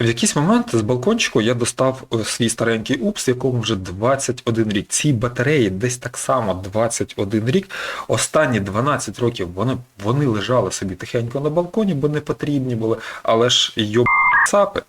В якийсь момент з балкончику я достав е, свій старенький упс, якому вже 21 рік. Ці батареї десь так само 21 рік. Останні 12 років вони, вони лежали собі тихенько на балконі, бо не потрібні були, але ж йоб цапи.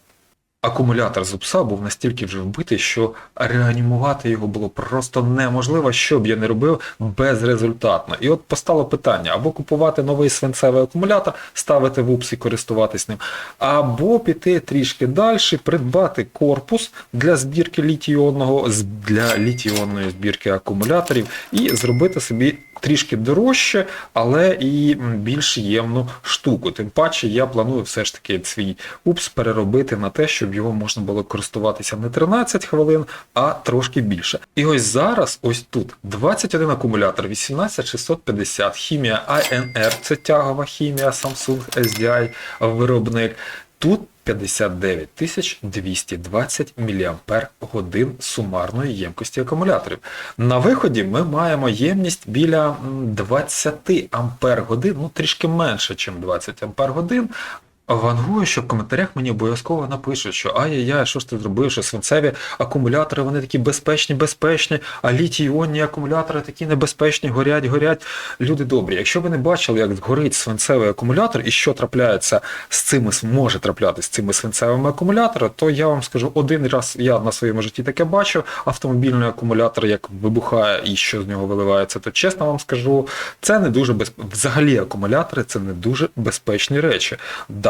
Акумулятор з упса був настільки вже вбитий, що реанімувати його було просто неможливо, що б я не робив безрезультатно. І от постало питання: або купувати новий свинцевий акумулятор, ставити в упс і користуватись ним, або піти трішки далі, придбати корпус для збірки літій-іонного, з- для літій-іонної збірки акумуляторів і зробити собі трішки дорожче, але і більш ємну штуку. Тим паче я планую все ж таки свій упс переробити на те, щоб його можна було користуватися не 13 хвилин, а трошки більше. І ось зараз, ось тут 21 акумулятор, 18650, хімія ANR, це тягова хімія, Samsung SDI виробник. Тут 59 220 мАч сумарної ємкості акумуляторів. На виході ми маємо ємність біля 20 Ампер годин, ну трішки менше, ніж 20 Ампер годин. Вангую, що в коментарях мені обов'язково напишуть, що ай-яй-яй, що ж ти зробив, що свинцеві акумулятори, вони такі безпечні, безпечні, а літій-іонні акумулятори такі небезпечні, горять, горять. Люди добрі, якщо ви не бачили, як горить свинцевий акумулятор і що трапляється з цими, може траплятися з цими свинцевими акумуляторами, то я вам скажу, один раз я на своєму житті таке бачив, автомобільний акумулятор як вибухає і що з нього виливається, то чесно вам скажу, це не дуже без... взагалі акумулятори це не дуже безпечні речі.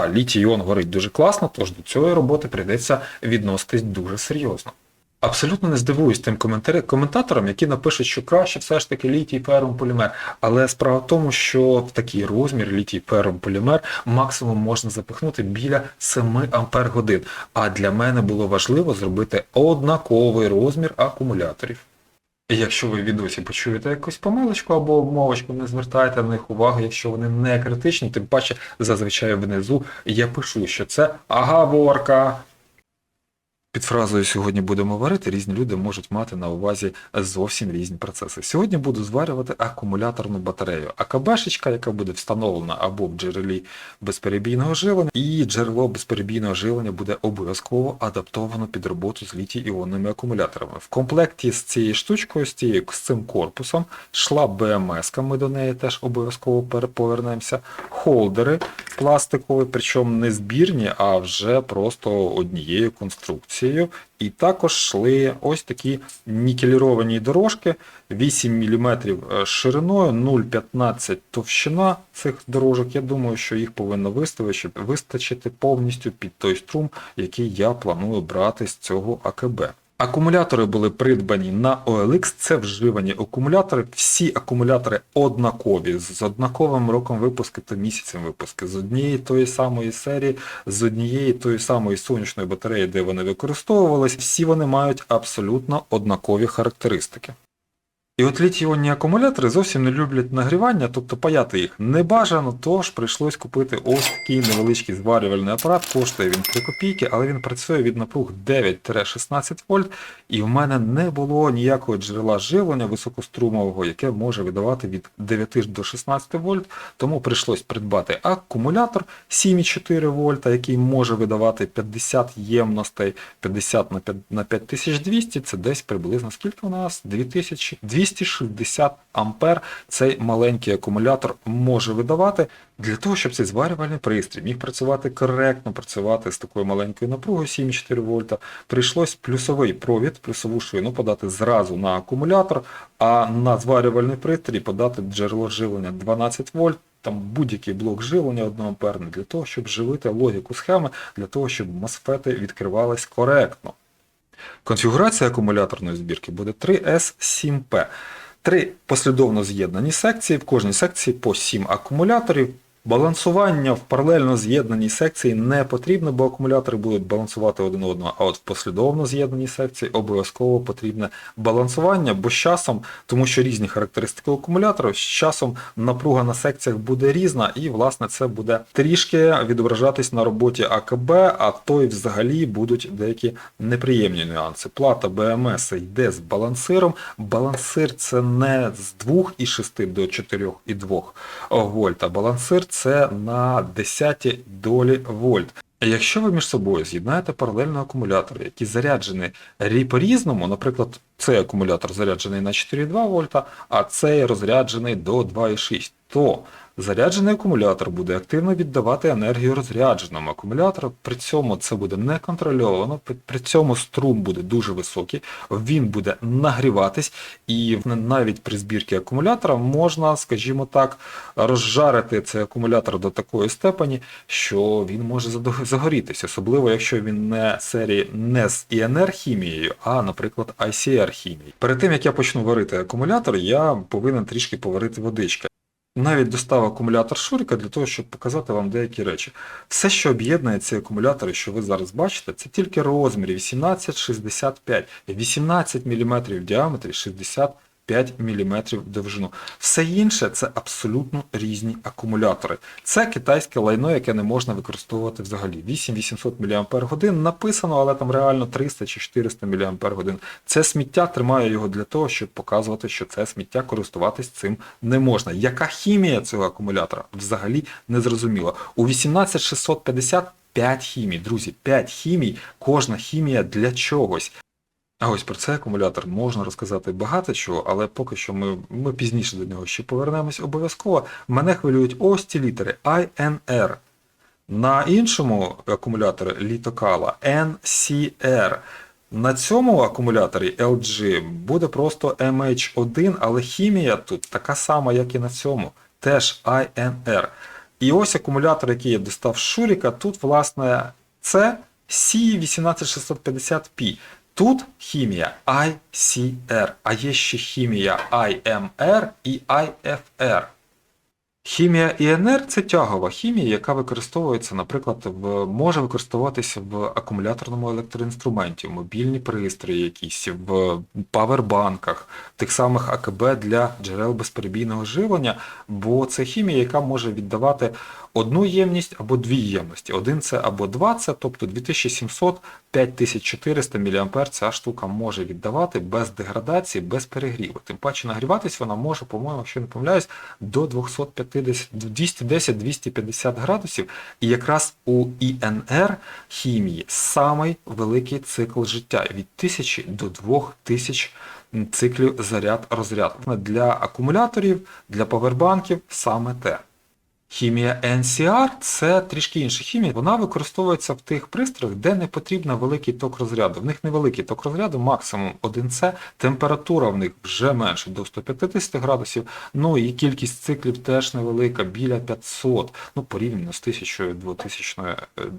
Да, літій-іон горить дуже класно, тож до цієї роботи прийдеться відноситись дуже серйозно. Абсолютно не здивуюсь тим коментаторам, які напишуть, що краще все ж таки літій ферум полімер. Але справа в тому, що в такий розмір літій ферум полімер максимум можна запихнути біля 7 ампер годин. А для мене було важливо зробити однаковий розмір акумуляторів. Якщо ви відосі почуєте якусь помилочку або мовочку, не звертайте на них увагу, якщо вони не критичні, тим паче зазвичай внизу я пишу, що це агаворка. Під фразою сьогодні будемо варити, різні люди можуть мати на увазі зовсім різні процеси. Сьогодні буду зварювати акумуляторну батарею. АКБшечка, яка буде встановлена або в джерелі безперебійного живлення, і джерело безперебійного живлення буде обов'язково адаптовано під роботу з літій-іонними акумуляторами. В комплекті з цією штучкою, з, цією, з цим корпусом, йшла БМС, ми до неї теж обов'язково повернемося, холдери пластикові, причому не збірні, а вже просто однією конструкцією. І також йшли ось такі нікеліровані дорожки 8 мм шириною, 0,15 товщина цих дорожок. Я думаю, що їх повинно вистачити повністю під той струм, який я планую брати з цього АКБ. Акумулятори були придбані на OLX, це вживані акумулятори. Всі акумулятори однакові, з однаковим роком випуску та місяцем випуску, з однієї тої самої серії, з однієї тої самої сонячної батареї, де вони використовувались. Всі вони мають абсолютно однакові характеристики. І от літій-іонні акумулятори зовсім не люблять нагрівання, тобто паяти їх не бажано, тож прийшлось купити ось такий невеличкий зварювальний апарат, коштує він 3 копійки, але він працює від напруг 9-16 вольт, і в мене не було ніякого джерела живлення високострумового, яке може видавати від 9 до 16 вольт, тому прийшлось придбати акумулятор 7,4 вольта, який може видавати 50 ємностей, 50 на 5 на 5200, це десь приблизно скільки у нас? 2000, 260 ампер цей маленький акумулятор може видавати для того, щоб цей зварювальний пристрій міг працювати коректно, працювати з такою маленькою напругою 7,4 вольта. Прийшлось плюсовий провід, плюсову шину подати зразу на акумулятор, а на зварювальний пристрій подати джерело живлення 12 вольт. Там будь-який блок живлення 1 амперний для того, щоб живити логіку схеми, для того, щоб мосфети відкривались коректно. Конфігурація акумуляторної збірки буде 3S7P. Три послідовно з'єднані секції, в кожній секції по 7 акумуляторів. Балансування в паралельно з'єднаній секції не потрібно, бо акумулятори будуть балансувати один одного, а от в послідовно з'єднаній секції обов'язково потрібне балансування, бо з часом, тому що різні характеристики акумулятора, з часом напруга на секціях буде різна, і власне це буде трішки відображатись на роботі АКБ, а то й взагалі будуть деякі неприємні нюанси. Плата БМС йде з балансиром. Балансир це не з 2,6 до 4,2 вольт, а балансир на 10 долі вольт. Якщо ви між собою з'єднаєте паралельно акумулятори, які заряджені рі- по-різному, наприклад, цей акумулятор заряджений на 4,2 вольта, а цей розряджений до 2,6, то заряджений акумулятор буде активно віддавати енергію розрядженому акумулятору. При цьому це буде неконтрольовано, при- при цьому струм буде дуже високий, він буде нагріватись, і навіть при збірці акумулятора можна, скажімо так, розжарити цей акумулятор до такої степені, що він може загорітись, особливо якщо він не серії не з ІНР хімією, а, наприклад, ICR хімією. Перед тим як я почну варити акумулятор, я повинен трішки поварити водичка. Навіть достав акумулятор Шурика для того, щоб показати вам деякі речі. Все, що об'єднує ці акумулятори, що ви зараз бачите, це тільки розмірі 18-65, 18 мм в діаметрі, 65 мм в довжину. Все інше це абсолютно різні акумулятори. Це китайське лайно, яке не можна використовувати взагалі. 8800 мАч написано, але там реально 300 чи 400 мАч. Це сміття тримає його для того, щоб показувати, що це сміття користуватись цим не можна. Яка хімія цього акумулятора? Взагалі не зрозуміло. У 18650 5 хімій, друзі, 5 хімій, кожна хімія для чогось. А ось про цей акумулятор можна розказати багато чого, але поки що ми, ми пізніше до нього ще повернемось обов'язково. Мене хвилюють ось ці літери INR. На іншому акумуляторі літокала NCR. На цьому акумуляторі LG буде просто MH1, але хімія тут така сама, як і на цьому, теж INR. І ось акумулятор, який я достав з Шуріка, тут, власне, це C18650P. Тут хімія ICR, а є ще хімія IMR і IFR. Хімія ІНР це тягова хімія, яка використовується, наприклад, в може використовуватися в акумуляторному електроінструменті, в мобільні пристрої, якісь в павербанках, тих самих АКБ для джерел безперебійного живлення, бо це хімія, яка може віддавати одну ємність або дві ємності. Один це або два це, тобто 2700 5400 мА ця штука може віддавати без деградації, без перегріву. Тим паче нагріватись вона може, по-моєму, якщо не помиляюсь, до 250 210-250 градусів. І якраз у ІНР хімії самий великий цикл життя від 1000 до 2000 циклів заряд-розряд. Для акумуляторів, для павербанків саме те. Хімія NCR це трішки інша хімія. Вона використовується в тих пристроях, де не потрібен великий ток розряду. В них невеликий ток розряду, максимум 1С, температура в них вже менше до 150 градусів, ну і кількість циклів теж невелика, біля 500. Ну, порівняно з 1000 2000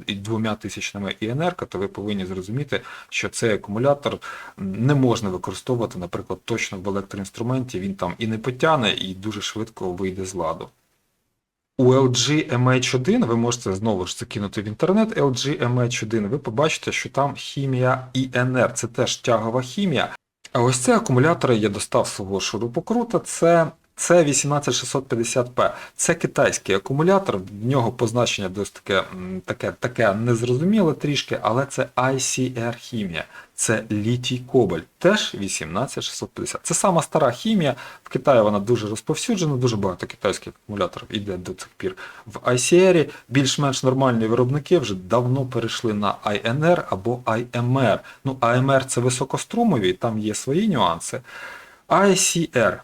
і 2000 ІНР, то ви повинні зрозуміти, що цей акумулятор не можна використовувати, наприклад, точно в електроінструменті, він там і не потягне, і дуже швидко вийде з ладу. У LG MH1 ви можете знову ж закинути в інтернет LG MH1, ви побачите, що там хімія INR, це теж тягова хімія. А ось ці акумулятори я достав свого шурупокрута, це C18650P. Це китайський акумулятор, в нього позначення досить таке, таке, таке незрозуміле трішки, але це ICR хімія. Це літій кобальт, теж 18650. Це сама стара хімія. В Китаї вона дуже розповсюджена, дуже багато китайських акумуляторів іде до цих пір. В ICR більш-менш нормальні виробники вже давно перейшли на INR або IMR. Ну, IMR це високострумові, там є свої нюанси. ICR.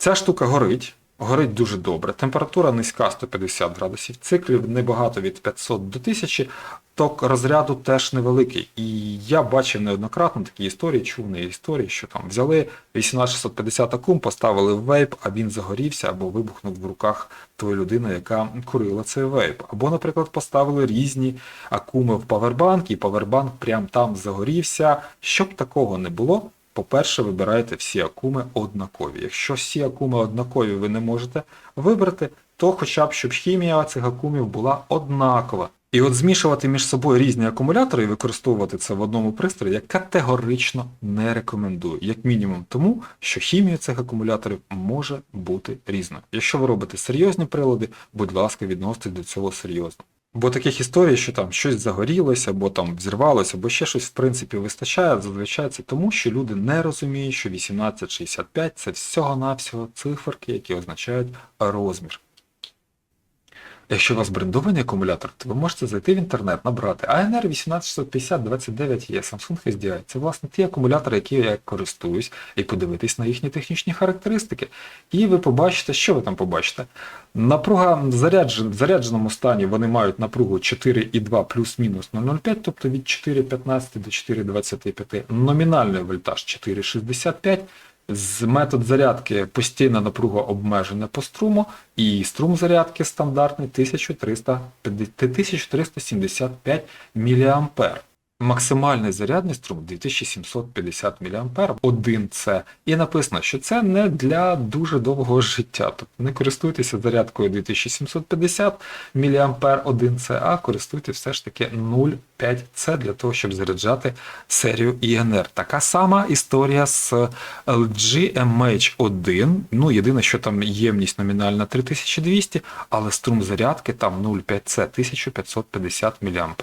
Ця штука горить. Горить дуже добре. Температура низька 150 градусів, циклів небагато від 500 до 1000, ток розряду теж невеликий. І я бачив неоднократно такі історії, чув не історії, що там взяли 18650 акум, поставили в вейп, а він загорівся або вибухнув в руках тої людини, яка курила цей вейп. Або, наприклад, поставили різні акуми в павербанк, і павербанк прям там загорівся. Щоб такого не було, по-перше, вибирайте всі акуми однакові. Якщо всі акуми однакові ви не можете вибрати, то хоча б щоб хімія цих акумів була однакова. І от змішувати між собою різні акумулятори і використовувати це в одному пристрої я категорично не рекомендую. Як мінімум тому, що хімія цих акумуляторів може бути різною. Якщо ви робите серйозні прилади, будь ласка, відноситесь до цього серйозно. Бо таких історій, що там щось загорілося, або там взірвалося, або ще щось в принципі вистачає, зазвичай це тому, що люди не розуміють, що 1865 це всього-навсього циферки, які означають розмір. Якщо у вас брендований акумулятор, то ви можете зайти в інтернет, набрати ANR 18650 29 e Samsung SDI. Це власне ті акумулятори, які я користуюсь, і подивитись на їхні технічні характеристики. І ви побачите, що ви там побачите. Напруга в заряджен- в зарядженому стані вони мають напругу 4,2 плюс-мінус 0,05, тобто від 4,15 до 4,25. Номінальний вольтаж 4,65. З метод зарядки постійна напруга обмежена по струму, і струм зарядки стандартний 1375 мА. Максимальний зарядний струм 2750 мА, 1 це. І написано, що це не для дуже довгого життя. Тобто не користуйтеся зарядкою 2750 мА 1 це, а користуйтесь все ж таки 0,5 це для того, щоб заряджати серію INR. Така сама історія з LG MH1. Ну, єдине, що там ємність номінальна 3200, але струм зарядки там 0,5 це 1550 мА.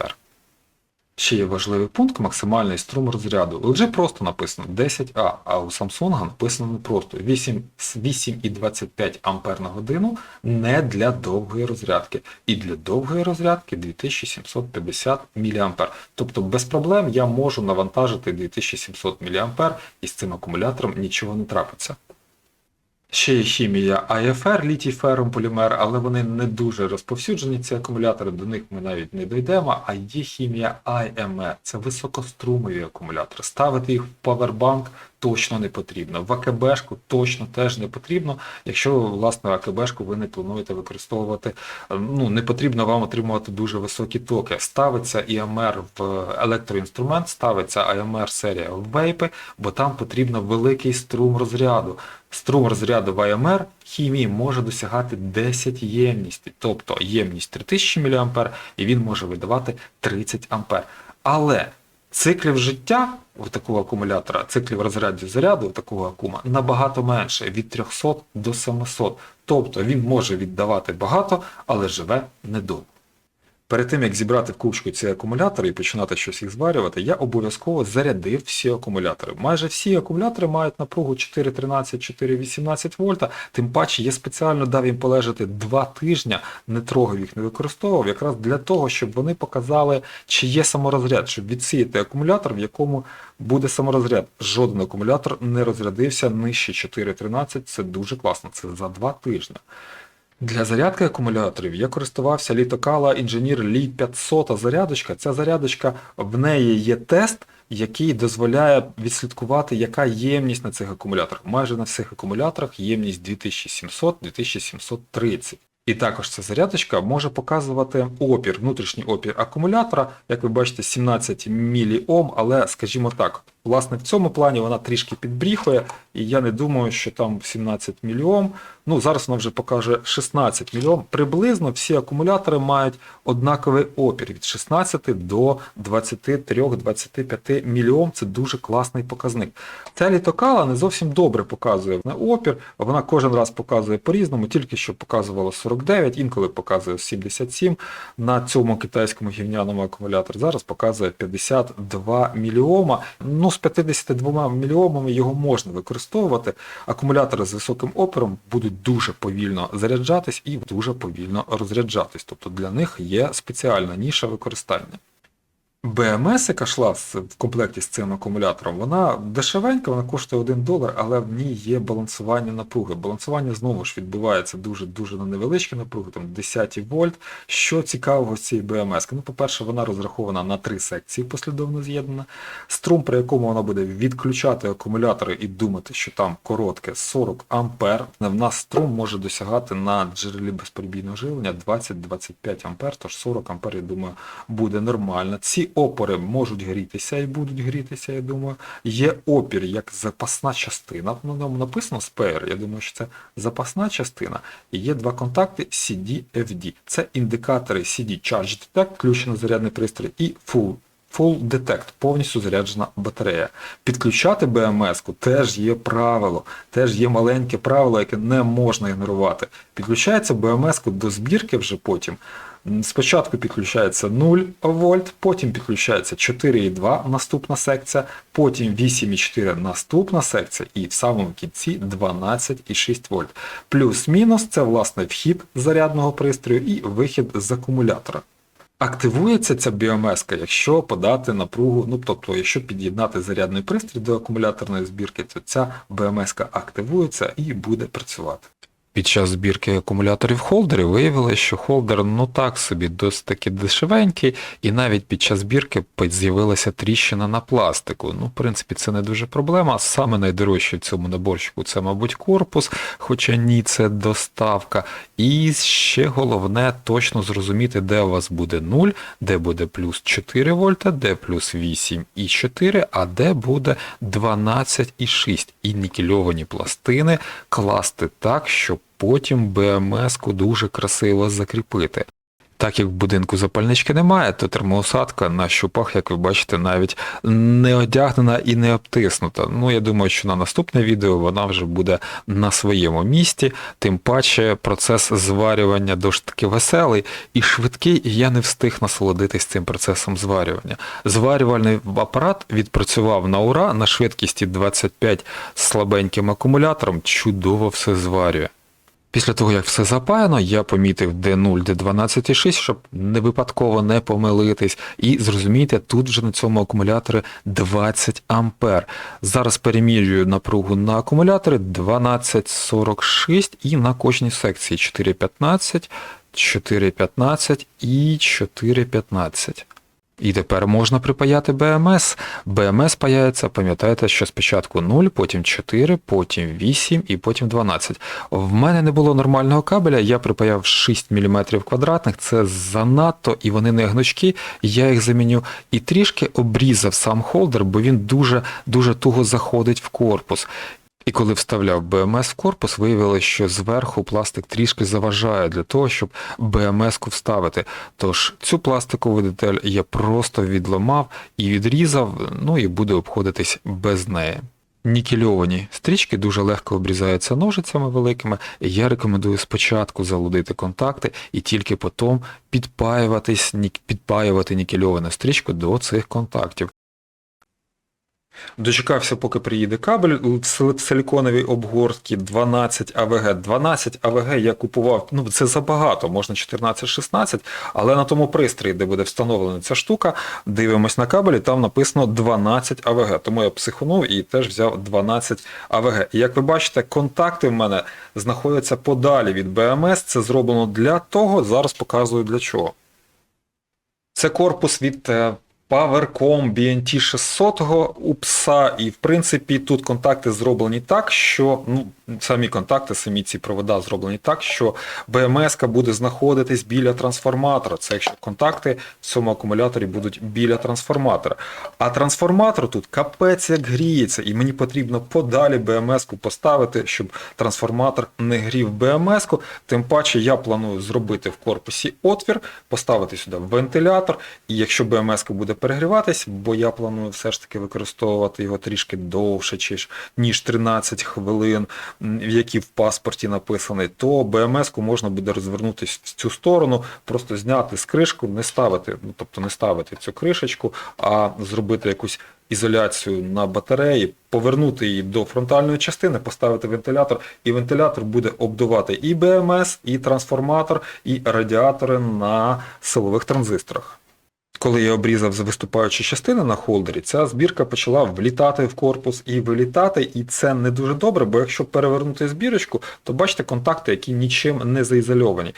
Ще є важливий пункт максимальний струм розряду. У LG просто написано 10А, а у Samsung написано не просто 8,25 А на годину не для довгої розрядки. І для довгої розрядки 2750 мА. Тобто без проблем я можу навантажити 2700 мА і з цим акумулятором нічого не трапиться. Ще є хімія АФР, літій ферум полімер, але вони не дуже розповсюджені, ці акумулятори, до них ми навіть не дійдемо. А є хімія АМЕ, це високострумові акумулятори. Ставити їх в павербанк точно не потрібно. В АКБшку точно теж не потрібно. Якщо власне АКБшку ви не плануєте використовувати, ну не потрібно вам отримувати дуже високі токи. Ставиться ІМР в електроінструмент, ставиться АМР серія в вейпи, бо там потрібно великий струм розряду. Струм розряду в АМР хімії може досягати 10 ємності, тобто ємність 3000 мА і він може видавати 30 А. Але циклів життя у такого акумулятора, циклів розрядів заряду у такого акума набагато менше від 300 до 700. Тобто він може віддавати багато, але живе недовго. Перед тим, як зібрати в кучку ці акумулятори і починати щось їх зварювати, я обов'язково зарядив всі акумулятори. Майже всі акумулятори мають напругу 4,13, 4,18 вольта, тим паче я спеціально дав їм полежати 2 тижні, не трогав їх, не використовував, якраз для того, щоб вони показали, чи є саморозряд, щоб відсіяти акумулятор, в якому буде саморозряд. Жоден акумулятор не розрядився нижче 4,13, це дуже класно, це за 2 тижні. Для зарядки акумуляторів я користувався літокала інженір Лі 500 зарядочка. Ця зарядочка, в неї є тест, який дозволяє відслідкувати, яка ємність на цих акумуляторах. Майже на всіх акумуляторах ємність 2700-2730. І також ця зарядочка може показувати опір, внутрішній опір акумулятора, як ви бачите, 17 міліом, але, скажімо так, власне в цьому плані вона трішки підбріхує, і я не думаю, що там 17 мільйом. Ну, зараз вона вже покаже 16 мільйом. Приблизно всі акумулятори мають однаковий опір від 16 до 23-25 мільйом. Це дуже класний показник. Ця літокала не зовсім добре показує на опір, вона кожен раз показує по-різному, тільки що показувала 49, інколи показує 77 на цьому китайському гівняному акумуляторі. Зараз показує 52 мільйома. Ну, з 52 мільйомами його можна використовувати. Акумулятори з високим опором будуть дуже повільно заряджатись і дуже повільно розряджатись. Тобто для них є спеціальна ніша використання. БМС, яка йшла в комплекті з цим акумулятором, вона дешевенька, вона коштує 1 долар, але в ній є балансування напруги. Балансування знову ж відбувається дуже-дуже на невеличкі напруги, там 10 вольт. Що цікавого з цієї БМС? Ну, по-перше, вона розрахована на три секції послідовно з'єднана. Струм, при якому вона буде відключати акумулятори і думати, що там коротке 40 ампер. В нас струм може досягати на джерелі безперебійного живлення 20-25 ампер, тож 40 ампер, я думаю, буде нормально. Ці опори можуть грітися і будуть грітися, я думаю. Є опір як запасна частина. На ньому написано спер, я думаю, що це запасна частина. І є два контакти CD-FD. Це індикатори CD Charge Detect, включено зарядний пристрій, і Full Full Detect, повністю заряджена батарея. Підключати BMS-ку теж є правило, теж є маленьке правило, яке не можна ігнорувати. Підключається BMS-ку до збірки вже потім. Спочатку підключається 0 вольт, потім підключається 4,2 наступна секція, потім 8,4 наступна секція і в самому кінці 12,6 вольт. Плюс-мінус це власне вхід зарядного пристрою і вихід з акумулятора. Активується ця біомеска, якщо подати напругу, ну тобто, якщо під'єднати зарядний пристрій до акумуляторної збірки, то ця біомеска активується і буде працювати. Під час збірки акумуляторів холдерів виявилося, що холдер ну так собі досить таки дешевенький, і навіть під час збірки з'явилася тріщина на пластику. Ну, в принципі, це не дуже проблема. Саме найдорожче в цьому наборчику це, мабуть, корпус, хоча ні, це доставка. І ще головне точно зрозуміти, де у вас буде 0, де буде плюс 4 вольта, де плюс 8,4, а де буде 12,6. І нікельовані пластини класти так, щоб потім БМС-ку дуже красиво закріпити. Так як в будинку запальнички немає, то термоусадка на щупах, як ви бачите, навіть не одягнена і не обтиснута. Ну, я думаю, що на наступне відео вона вже буде на своєму місці, тим паче процес зварювання досить таки веселий і швидкий, і я не встиг насолодитись цим процесом зварювання. Зварювальний апарат відпрацював на ура на швидкісті 25 з слабеньким акумулятором, чудово все зварює. Після того, як все запаяно, я помітив D0, D12,6, щоб не випадково не помилитись. І зрозумійте, тут вже на цьому акумуляторі 20 ампер. Зараз перемірюю напругу на акумуляторі 12,46 і на кожній секції 4,15, 4,15 і 4,15. І тепер можна припаяти BMS. BMS паяється, пам'ятаєте, що спочатку 0, потім 4, потім 8 і потім 12. В мене не було нормального кабеля, я припаяв 6 мм квадратних, це занадто, і вони не гнучкі, я їх заміню. І трішки обрізав сам холдер, бо він дуже-дуже туго заходить в корпус. І коли вставляв БМС в корпус, виявилося, що зверху пластик трішки заважає для того, щоб БМС-ку вставити. Тож цю пластикову деталь я просто відламав і відрізав, ну і буду обходитись без неї. Нікельовані стрічки дуже легко обрізаються ножицями великими, і я рекомендую спочатку залудити контакти і тільки потім підпаюватись, підпаювати нікельовану стрічку до цих контактів. Дочекався, поки приїде кабель в сили- силіконовій обгортці 12 АВГ. 12 АВГ я купував, ну це забагато, можна 14-16, але на тому пристрої, де буде встановлена ця штука, дивимось на кабелі, там написано 12 АВГ. Тому я психонув і теж взяв 12 АВГ. І як ви бачите, контакти в мене знаходяться подалі від БМС. Це зроблено для того, зараз показую для чого. Це корпус від е, PowerCom BNT 600 у пса, і в принципі тут контакти зроблені так, що ну, самі контакти, самі ці провода зроблені так, що БМС буде знаходитись біля трансформатора. Це якщо контакти в цьому акумуляторі будуть біля трансформатора. А трансформатор тут капець як гріється, і мені потрібно подалі БМС поставити, щоб трансформатор не грів БМС-ку. Тим паче я планую зробити в корпусі отвір, поставити сюди вентилятор, і якщо БМС буде перегріватись, бо я планую все ж таки використовувати його трішки довше, ніж 13 хвилин, в які в паспорті написаний, то БМС-ку можна буде розвернути в цю сторону, просто зняти з кришку, не ставити, ну тобто не ставити цю кришечку, а зробити якусь ізоляцію на батареї, повернути її до фронтальної частини, поставити вентилятор, і вентилятор буде обдувати і БМС, і трансформатор, і радіатори на силових транзисторах. Коли я обрізав за виступаючі частини на холдері, ця збірка почала влітати в корпус і вилітати, і це не дуже добре, бо якщо перевернути збірочку, то бачите контакти, які нічим не заізольовані.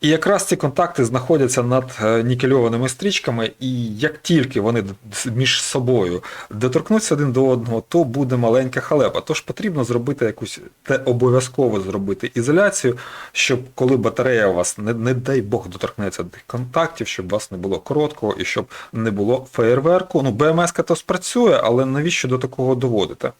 І якраз ці контакти знаходяться над е, нікельованими стрічками, і як тільки вони між собою доторкнуться один до одного, то буде маленька халепа. Тож потрібно зробити якусь те обов'язково зробити ізоляцію, щоб коли батарея у вас, не, не дай Бог, доторкнеться до тих контактів, щоб у вас не було короткого і щоб не було феєрверку. Ну, БМС то спрацює, але навіщо до такого доводити?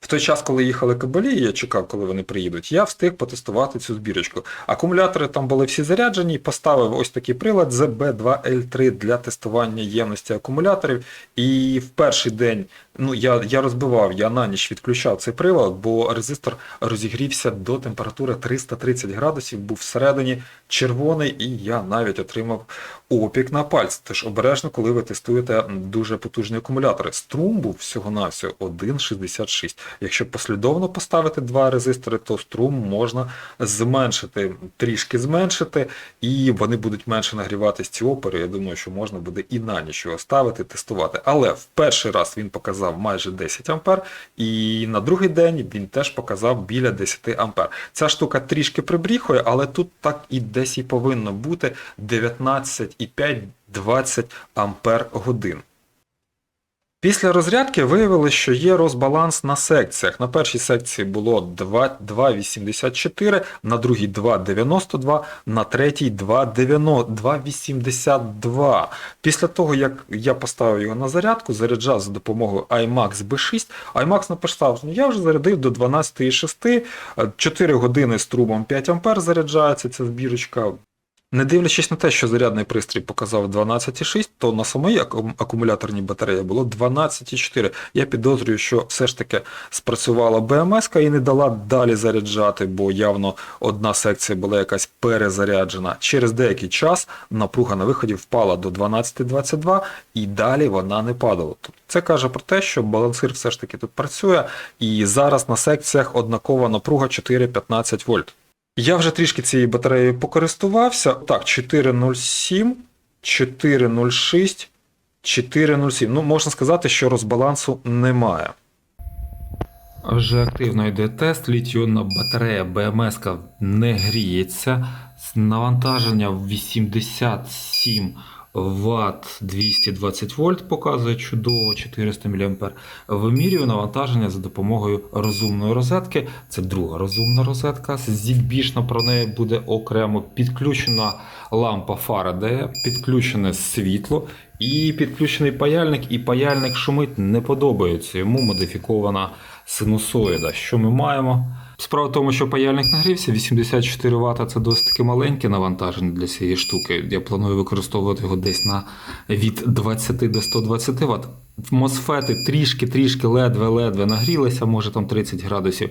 В той час, коли їхали кабелі, я чекав, коли вони приїдуть, я встиг потестувати цю збірочку. Акумулятори там були всі заряджені, поставив ось такий прилад ZB2L3 для тестування ємності акумуляторів. І в перший день ну, я, я розбивав, я на ніч відключав цей прилад, бо резистор розігрівся до температури 330 градусів, був всередині червоний, і я навіть отримав опік на пальць. Тож обережно, коли ви тестуєте дуже потужні акумулятори. Струм був всього-навсього 1,66. Якщо послідовно поставити два резистори, то струм можна зменшити, трішки зменшити, і вони будуть менше нагріватись ці опори. Я думаю, що можна буде і на ніч його ставити, тестувати. Але в перший раз він показав майже 10 ампер, і на другий день він теж показав біля 10 ампер. Ця штука трішки прибріхує, але тут так і десь і повинно бути 19,5-20 ампер годин. Після розрядки виявилось, що є розбаланс на секціях. На першій секції було 2,84, на другій 2,92, на третій 2,82. Після того, як я поставив його на зарядку, заряджав за допомогою iMax B6, iMax написав, ну я вже зарядив до 12,6, 4 години струмом 5 А заряджається ця збірочка. Не дивлячись на те, що зарядний пристрій показав 12,6, то на самій акумуляторній батареї було 12,4. Я підозрюю, що все ж таки спрацювала БМС і не дала далі заряджати, бо явно одна секція була якась перезаряджена. Через деякий час напруга на виході впала до 12,22 і далі вона не падала. Це каже про те, що балансир все ж таки тут працює, і зараз на секціях однакова напруга 4,15 вольт. Я вже трішки цією батареєю покористувався. Так, 4.07, 4.06, 4.07. Ну, можна сказати, що розбалансу немає. Вже активно йде тест. Літіонна батарея БМС не гріється. Навантаження 87 Вт 220 вольт показує чудово 400 мА. Вимірюю навантаження за допомогою розумної розетки. Це друга розумна розетка. Зібічно про неї буде окремо підключена лампа Фарадея, підключене світло і підключений паяльник. І паяльник шумить не подобається. Йому модифікована синусоїда. Що ми маємо? Справа в тому, що паяльник нагрівся, 84 Вт це досить таки маленьке навантаження для цієї штуки. Я планую використовувати його десь на від 20 до 120 Вт. Мосфети трішки-трішки ледве-ледве нагрілися, може там 30 градусів.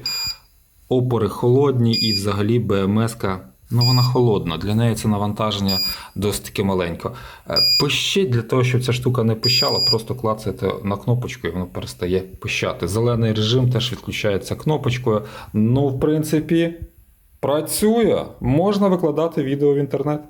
Опори холодні і взагалі БМС-ка, ну вона холодна. Для неї це навантаження досить таки маленько. Е, Пищить для того, щоб ця штука не пищала, просто клацаєте на кнопочку і воно перестає пищати. Зелений режим теж відключається кнопочкою. Ну, в принципі, працює. Можна викладати відео в інтернет.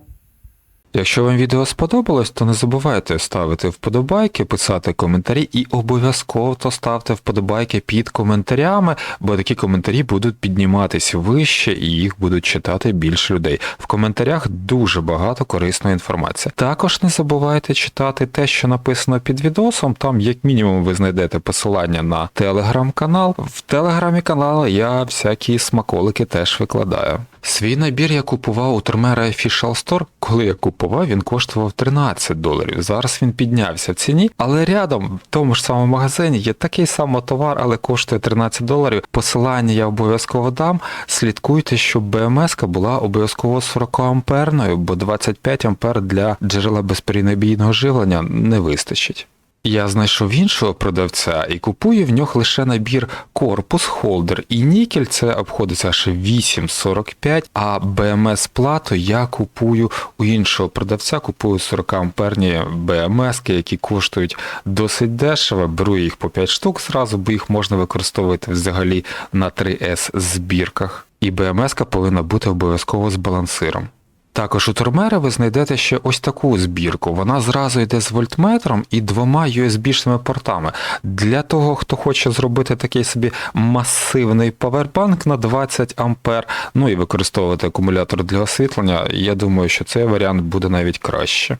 Якщо вам відео сподобалось, то не забувайте ставити вподобайки, писати коментарі і обов'язково ставте вподобайки під коментарями, бо такі коментарі будуть підніматися вище і їх будуть читати більше людей. В коментарях дуже багато корисної інформації. Також не забувайте читати те, що написано під відосом. Там, як мінімум, ви знайдете посилання на телеграм-канал. В телеграмі каналу я всякі смаколики теж викладаю. Свій набір я купував у Термера Official Store. Коли я купував, він коштував 13 доларів. Зараз він піднявся в ціні, але рядом в тому ж самому магазині є такий самий товар, але коштує 13 доларів. Посилання я обов'язково дам. Слідкуйте, щоб БМС була обов'язково 40 амперною, бо 25 ампер для джерела безперебійного живлення не вистачить. Я знайшов іншого продавця і купую в нього лише набір корпус, холдер і нікель, це обходиться аж 8,45, а БМС плату я купую у іншого продавця, купую 40 амперні БМС, які коштують досить дешево. Беру їх по 5 штук зразу, бо їх можна використовувати взагалі на 3С збірках. І БМС повинна бути обов'язково з балансиром. Також у Турмера ви знайдете ще ось таку збірку. Вона зразу йде з вольтметром і двома USB-шними портами. Для того, хто хоче зробити такий собі масивний павербанк на 20 ампер, ну і використовувати акумулятор для освітлення, я думаю, що цей варіант буде навіть краще.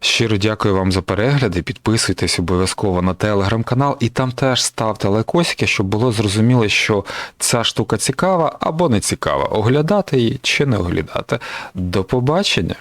Щиро дякую вам за перегляди. Підписуйтесь обов'язково на телеграм-канал і там теж ставте лайкосики, щоб було зрозуміло, що ця штука цікава або не цікава. Оглядати її чи не оглядати. До побачення!